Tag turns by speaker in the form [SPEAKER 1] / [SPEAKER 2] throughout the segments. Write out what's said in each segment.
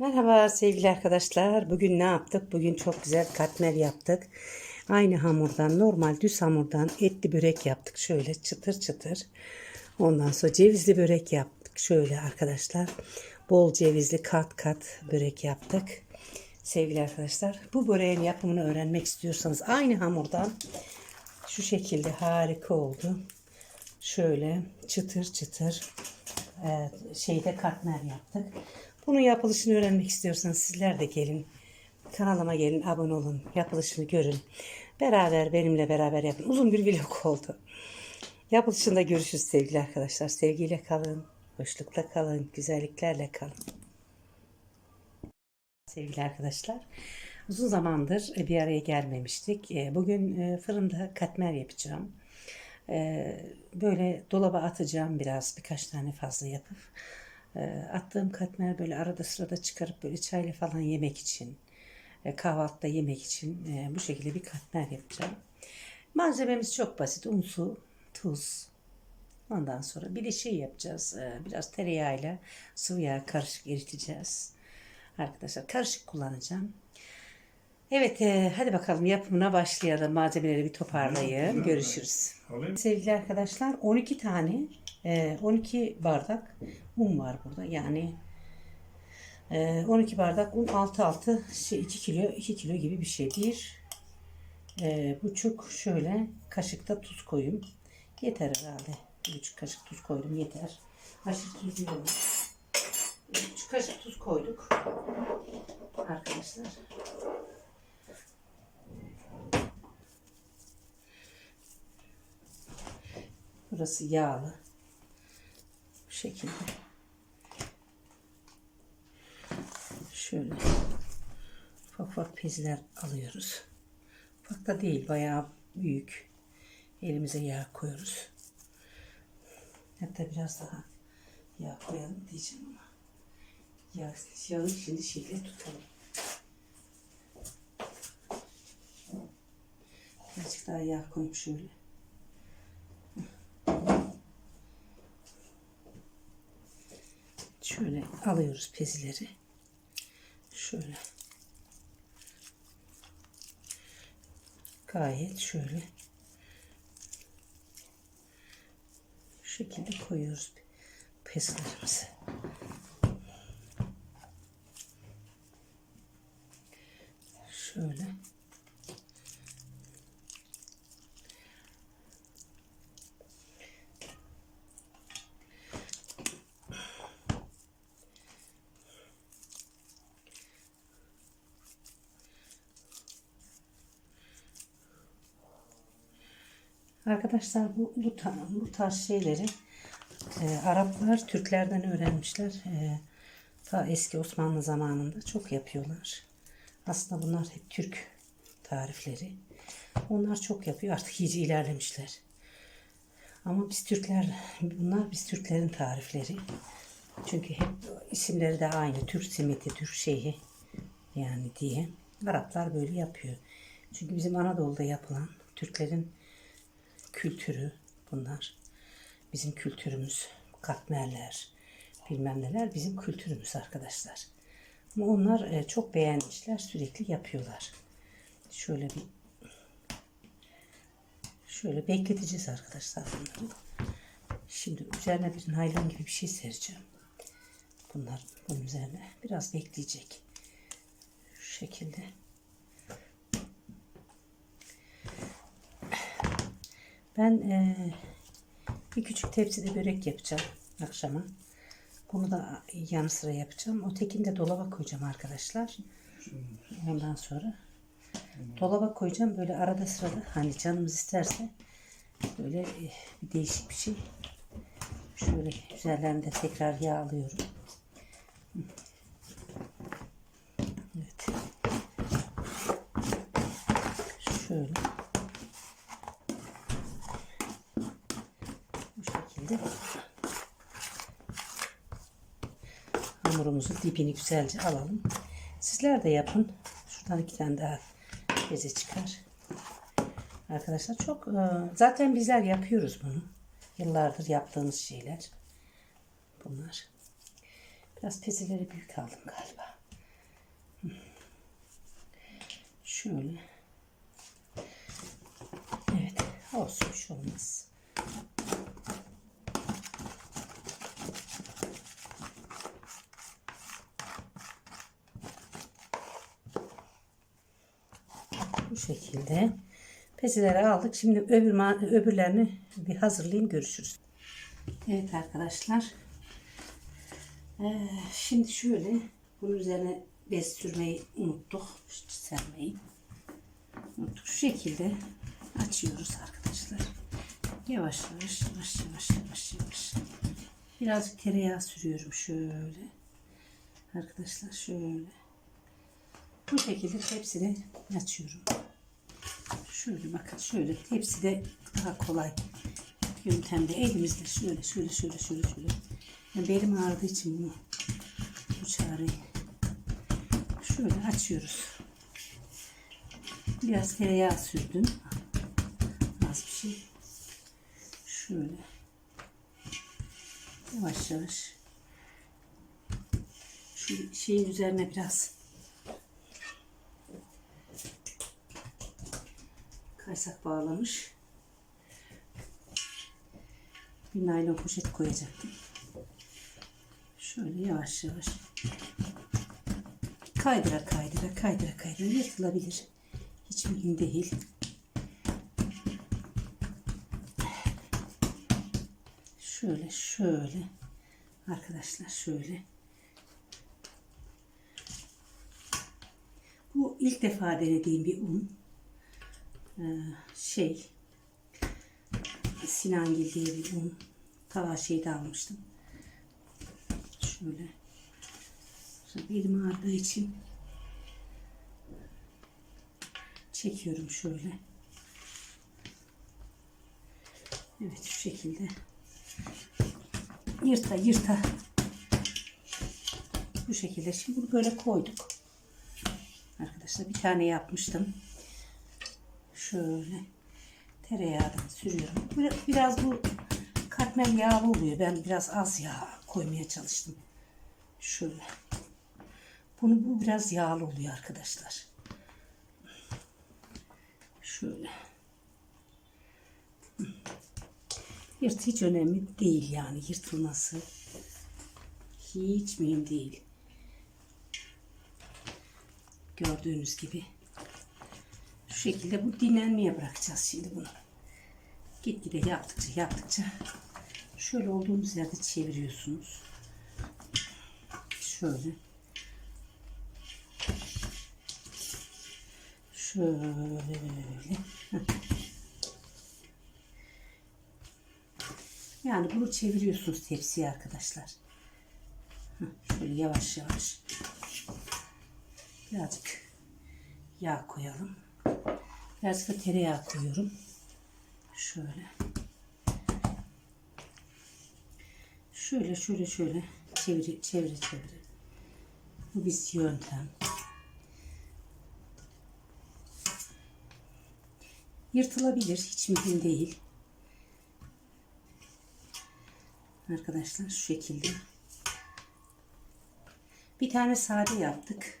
[SPEAKER 1] Merhaba sevgili arkadaşlar. Bugün ne yaptık? Bugün çok güzel katmer yaptık. Aynı hamurdan, normal düz hamurdan etli börek yaptık. Şöyle çıtır çıtır. Ondan sonra cevizli börek yaptık. Şöyle arkadaşlar. Bol cevizli kat kat börek yaptık. Sevgili arkadaşlar, bu böreğin yapımını öğrenmek istiyorsanız aynı hamurdan şu şekilde harika oldu. Şöyle çıtır çıtır e, şeyde katmer yaptık. Bunun yapılışını öğrenmek istiyorsanız sizler de gelin. Kanalıma gelin, abone olun, yapılışını görün. Beraber benimle beraber yapın. Uzun bir vlog oldu. Yapılışında görüşürüz sevgili arkadaşlar. Sevgiyle kalın, hoşlukla kalın, güzelliklerle kalın. Sevgili arkadaşlar, uzun zamandır e, bir araya gelmemiştik. E, Bugün e, fırında katmer yapacağım. Böyle dolaba atacağım biraz, birkaç tane fazla yapıp. E, Attığım katmer böyle arada sırada çıkarıp böyle çayla falan yemek için, e, kahvaltıda yemek için e, bu şekilde bir katmer yapacağım. Malzememiz çok basit. Un, su, tuz, Ondan sonra bir de şey yapacağız. e, Biraz tereyağıyla sıvı yağ karışık eriteceğiz. Arkadaşlar karışık kullanacağım. Evet e, hadi bakalım yapımına başlayalım. Malzemeleri bir toparlayayım. Görüşürüz.
[SPEAKER 2] Alayım.
[SPEAKER 1] Sevgili arkadaşlar 12 tane e, 12 bardak un var burada. Yani e, 12 bardak un 6 6 şey 2 kilo 2 kilo gibi bir şey. Bir e, buçuk şöyle kaşıkta tuz koyayım. Yeter herhalde. Bir buçuk kaşık tuz koydum yeter. Aşırı tuz yok. Bir buçuk kaşık tuz koyduk. Arkadaşlar. Burası yağlı. Bu şekilde. Şöyle ufak ufak peziler alıyoruz. Ufak da değil bayağı büyük. Elimize yağ koyuyoruz. Hatta biraz daha yağ koyalım diyeceğim ama yağ, yağı şimdi şekilde tutalım. Birazcık daha yağ koyayım şöyle. Şöyle alıyoruz pezileri. Şöyle. Gayet şöyle. Şekilde koyuyoruz pezilerimizi. Şöyle. Arkadaşlar bu bu, bu tarz şeyleri e, Araplar Türklerden öğrenmişler. E, ta eski Osmanlı zamanında çok yapıyorlar. Aslında bunlar hep Türk tarifleri. Onlar çok yapıyor. Artık iyice ilerlemişler. Ama biz Türkler, bunlar biz Türklerin tarifleri. Çünkü hep isimleri de aynı. Türk simiti, Türk şeyi yani diye. Araplar böyle yapıyor. Çünkü bizim Anadolu'da yapılan Türklerin kültürü bunlar. Bizim kültürümüz, katmerler, bilmem neler bizim kültürümüz arkadaşlar. Ama onlar e, çok beğenmişler, sürekli yapıyorlar. Şöyle bir şöyle bekleteceğiz arkadaşlar bunları. Şimdi üzerine bir naylon gibi bir şey sereceğim. Bunlar bunun üzerine biraz bekleyecek. Şu şekilde. Ben eee, bir küçük tepside börek yapacağım akşama. Bunu da yanı sıra yapacağım. O tekini de dolaba koyacağım arkadaşlar. Ondan sonra dolaba koyacağım. Böyle arada sırada hani canımız isterse böyle eh, bir değişik bir şey. Şöyle üzerlerinde tekrar yağ alıyorum. ipini güzelce alalım. Sizler de yapın. Şuradan iki tane daha beze çıkar. Arkadaşlar çok e, zaten bizler yapıyoruz bunu. Yıllardır yaptığımız şeyler. Bunlar. Biraz pezeleri büyük aldım galiba. Şöyle. Evet. Olsun. Hiç olmaz. Şekilde. Pezeleri aldık. Şimdi öbür öbürlerini bir hazırlayayım. Görüşürüz. Evet arkadaşlar. Ee, şimdi şöyle bunun üzerine bez sürmeyi unuttuk. Sermeyi. Unuttuk. Şu şekilde açıyoruz arkadaşlar. Yavaş yavaş yavaş yavaş yavaş yavaş. Birazcık tereyağı sürüyorum şöyle. Arkadaşlar şöyle. Bu şekilde tepsini açıyorum. Şöyle bakın şöyle tepsi de daha kolay yöntemde elimizle şöyle şöyle şöyle şöyle şöyle. Yani belim ağrıdığı için bunu bu çareyi şöyle açıyoruz. Biraz tereyağı sürdüm. Az bir şey. Şöyle. Yavaş yavaş. Şu şeyin üzerine biraz kaysak bağlamış. Bir naylon poşet koyacaktım. Şöyle yavaş yavaş kaydıra kaydıra kaydıra kaydıra yırtılabilir. Hiç mühim değil. Şöyle şöyle arkadaşlar şöyle. Bu ilk defa denediğim bir un. Ee, şey Sinangil diye bir un. Tava şeyde almıştım. Şöyle. Belim ağrıdığı için çekiyorum şöyle. Evet şu şekilde. Yırta yırta. Bu şekilde. Şimdi bunu böyle koyduk. Arkadaşlar bir tane yapmıştım. Şöyle tereyağdan sürüyorum. Biraz bu katmer yağlı oluyor. Ben biraz az yağ koymaya çalıştım. Şöyle. Bunu bu biraz yağlı oluyor arkadaşlar. Şöyle. Yırt hiç önemli değil yani yırtılması. Hiç mühim değil. Gördüğünüz gibi. Şekilde bu dinlenmeye bırakacağız şimdi bunu. Gitgide yaptıkça yaptıkça şöyle olduğunuz yerde çeviriyorsunuz. Şöyle. Şöyle. Yani bunu çeviriyorsunuz tepsiye arkadaşlar. Şöyle yavaş yavaş. Birazcık yağ koyalım. Birazcık da tereyağı koyuyorum. Şöyle. Şöyle şöyle şöyle çevir çevir çevir. Bu bir yöntem. Yırtılabilir. Hiç mühim değil. Arkadaşlar şu şekilde. Bir tane sade yaptık.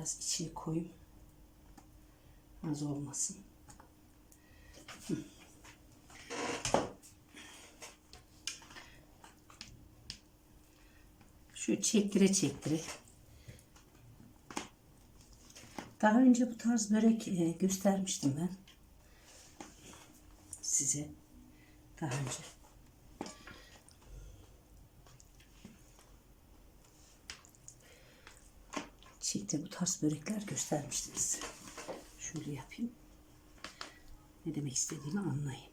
[SPEAKER 1] Biraz içini koyayım. Az olmasın. Hı. Şu çektire çektire. Daha önce bu tarz börek e, göstermiştim ben. Size. Daha önce. Çiğde bu tarz börekler göstermiştim size. Şöyle yapayım. Ne demek istediğimi anlayın.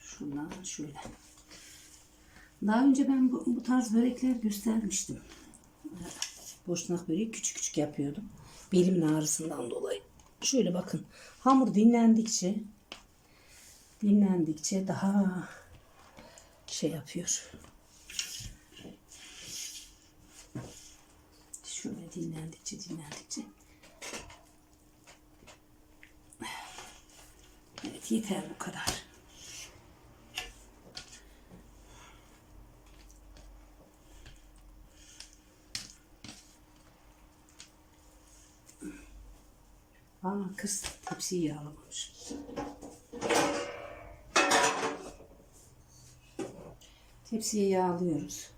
[SPEAKER 1] Şundan şöyle. Daha önce ben bu, bu tarz börekler göstermiştim. Boşnak böreği küçük küçük yapıyordum. Belimin ağrısından dolayı. Şöyle bakın. Hamur dinlendikçe dinlendikçe daha şey yapıyor. Şöyle dinlendikçe dinlendikçe. Evet yeter bu kadar. Aa kız tepsiyi yağlamamış. Tepsiyi yağlıyoruz.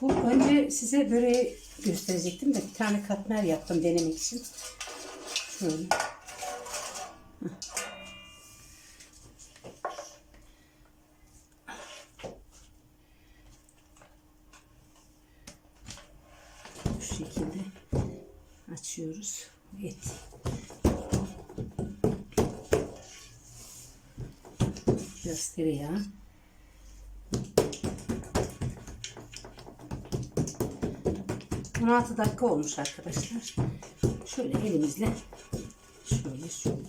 [SPEAKER 1] Bu önce size böreği gösterecektim de bir tane katmer yaptım denemek için. Şöyle. Bu şekilde açıyoruz. Et. Biraz tereyağı. On altı dakika olmuş arkadaşlar. Şöyle elimizle şöyle şöyle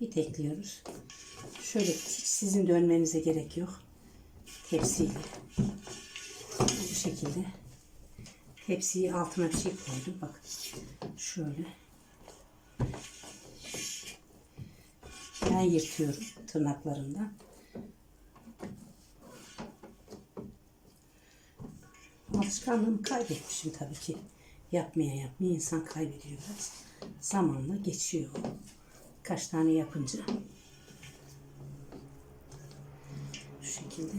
[SPEAKER 1] bir tekliyoruz. Şöyle hiç sizin dönmenize gerek yok. Tepsiyle bu şekilde tepsiyi altına bir şey koydum. Bak şöyle ben yırtıyorum tırnaklarımdan. Alışkanlığımı kaybetmişim tabii ki. Yapmaya yapmaya insan kaybediyor biraz. Zamanla geçiyor. Kaç tane yapınca. Şu şekilde.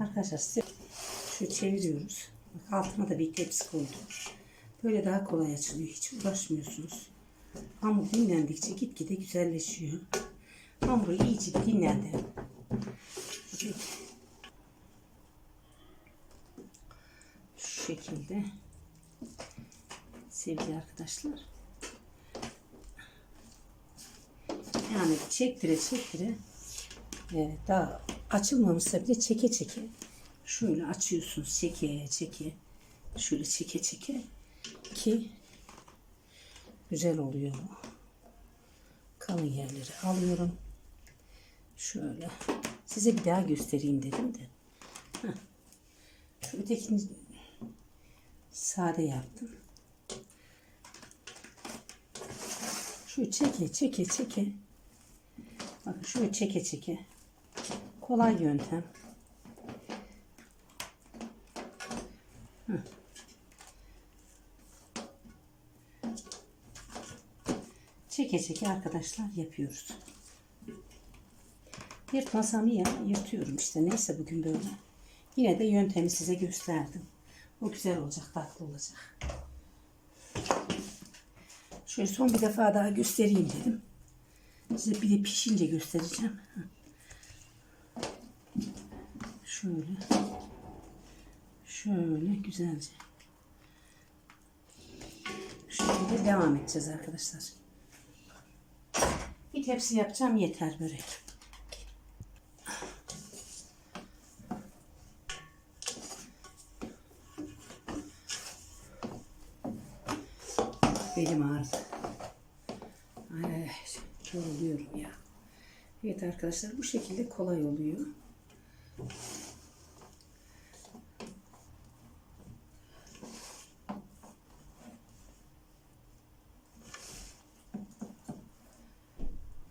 [SPEAKER 1] Arkadaşlar size şu çeviriyoruz. Bak altına da bir tepsi koydum. Böyle daha kolay açılıyor. Hiç uğraşmıyorsunuz. Hamur dinlendikçe gitgide güzelleşiyor. Hamuru iyice dinlendirin. Şu şekilde sevgili arkadaşlar. Yani çektire çektire e, daha açılmamışsa bile çeke çeke şöyle açıyorsunuz çeke çeke şöyle çeke çeke ki güzel oluyor. Kalın yerleri alıyorum. Şöyle. Size bir daha göstereyim dedim de. Heh. Ötekini sade yaptım. Şu çeke çeke çeke. Bakın şöyle çeke çeke. Kolay yöntem. Heh. Çeke çeke arkadaşlar yapıyoruz. Yırtmasam ama yırtıyorum işte. Neyse bugün böyle. Yine de yöntemi size gösterdim. O güzel olacak, tatlı olacak. Şöyle son bir defa daha göstereyim dedim. Size bir de pişince göstereceğim. Şöyle. Şöyle güzelce. Şekilde devam edeceğiz arkadaşlar. Bir tepsi yapacağım yeter börek. Belim ağrıdı. Ay, yoruluyorum ya. Evet arkadaşlar bu şekilde kolay oluyor.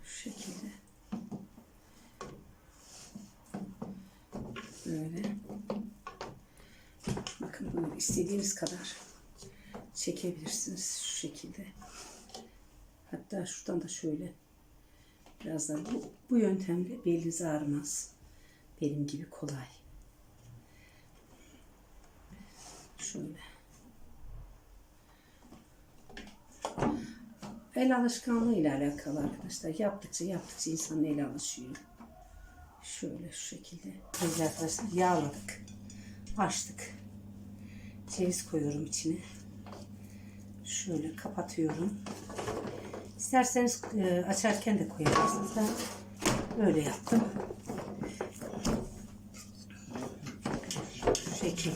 [SPEAKER 1] Şu şekilde. Böyle. Bakın bunu istediğiniz kadar çekebilirsiniz şu şekilde. Hatta şuradan da şöyle biraz daha bu, bu yöntemle beliniz ağrımaz. Benim gibi kolay. Şöyle. El alışkanlığı ile alakalı arkadaşlar. Yaptıkça yaptıkça insanın eli alışıyor. Şöyle şu şekilde. Böyle arkadaşlar yağladık. Açtık ceviz koyuyorum içine. Şöyle kapatıyorum. İsterseniz e, açarken de koyabilirsiniz. Ben böyle yaptım. Şu şekilde.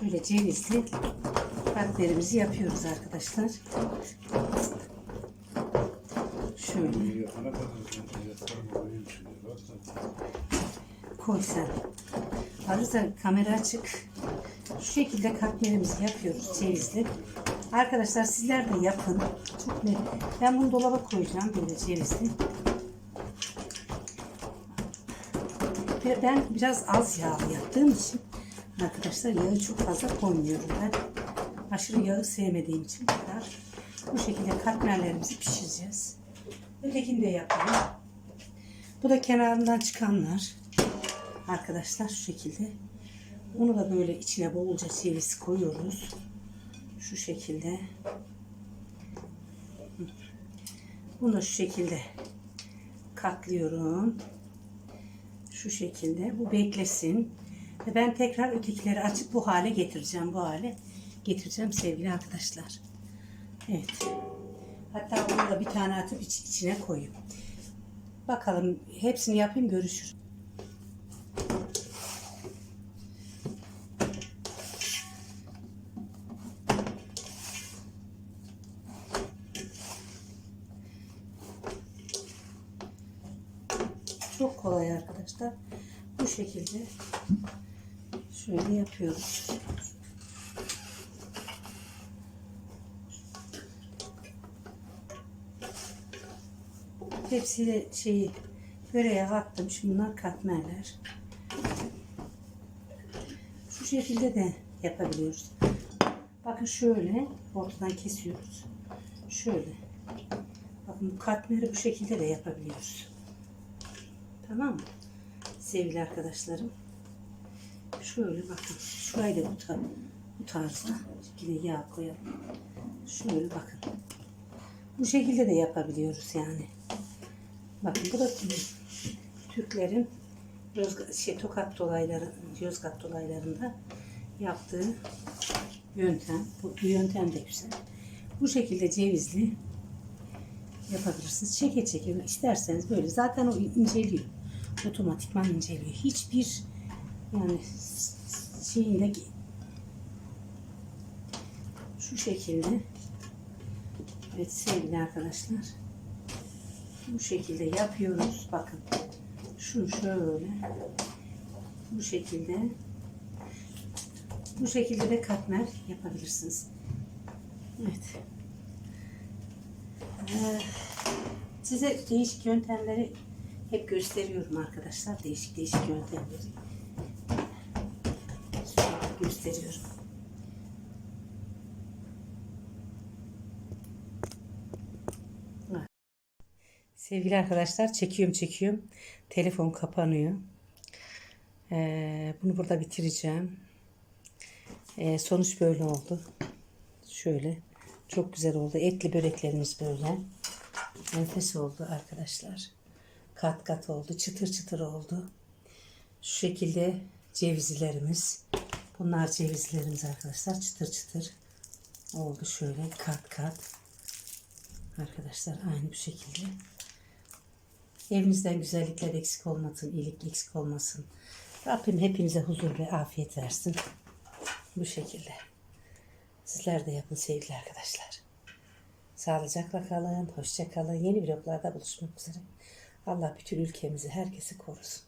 [SPEAKER 1] Şöyle cevizli katmerimizi yapıyoruz arkadaşlar. Koy sen. Arıza kamera açık. Şu şekilde katmerimizi yapıyoruz cevizli. Arkadaşlar sizler de yapın. Çok ne? Ben bunu dolaba koyacağım böyle cevizli. Ve ben biraz az yağlı yaptığım için arkadaşlar yağı çok fazla koymuyorum ben. Aşırı yağı sevmediğim için kadar. Bu şekilde katmerlerimizi pişireceğiz. Ötekini de yapalım. Bu da kenarından çıkanlar. Arkadaşlar şu şekilde. Onu da böyle içine bolca ceviz koyuyoruz. Şu şekilde. Bunu da şu şekilde katlıyorum. Şu şekilde. Bu beklesin. Ve ben tekrar ötekileri açıp bu hale getireceğim. Bu hale getireceğim sevgili arkadaşlar. Evet. Hatta bunu da bir tane atıp iç, içine koyayım. Bakalım hepsini yapayım görüşürüz. Çok kolay arkadaşlar. Bu şekilde şöyle yapıyoruz. Hepsiyle şeyi böreğe attım. Şimdi bunlar katmerler. Şu şekilde de yapabiliyoruz. Bakın şöyle ortadan kesiyoruz. Şöyle. Bakın bu katmeri bu şekilde de yapabiliyoruz. Tamam mı? Sevgili arkadaşlarım. Şöyle bakın. Şurayı da bu, tar bu tarzda. Yine yağ koyalım. Şöyle bakın. Bu şekilde de yapabiliyoruz yani. Bakın bu da Türklerin Yozgat, şey, Tokat dolayları, Yozgat dolaylarında yaptığı yöntem. Bu, bu yöntem de güzel. Bu şekilde cevizli yapabilirsiniz. Çeke çeke isterseniz böyle zaten o inceliyor. Otomatikman inceliyor. Hiçbir yani şeyinde şu şekilde evet sevgili arkadaşlar bu şekilde yapıyoruz. Bakın şu şöyle bu şekilde bu şekilde de katmer yapabilirsiniz. Evet. Ee, size değişik yöntemleri hep gösteriyorum arkadaşlar. Değişik değişik yöntemleri gösteriyorum. Sevgili arkadaşlar çekiyorum çekiyorum. Telefon kapanıyor. Ee, bunu burada bitireceğim. Ee, sonuç böyle oldu. Şöyle. Çok güzel oldu. Etli böreklerimiz böyle. Enfes oldu arkadaşlar. Kat kat oldu. Çıtır çıtır oldu. Şu şekilde cevizlerimiz. Bunlar cevizlerimiz arkadaşlar. Çıtır çıtır oldu şöyle kat kat. Arkadaşlar aynı bu şekilde. Evinizden güzellikler eksik olmasın, iyilik eksik olmasın. Rabbim hepinize huzur ve afiyet versin. Bu şekilde. Sizler de yapın sevgili arkadaşlar. Sağlıcakla kalın, hoşça kalın. Yeni vloglarda buluşmak üzere. Allah bütün ülkemizi, herkesi korusun.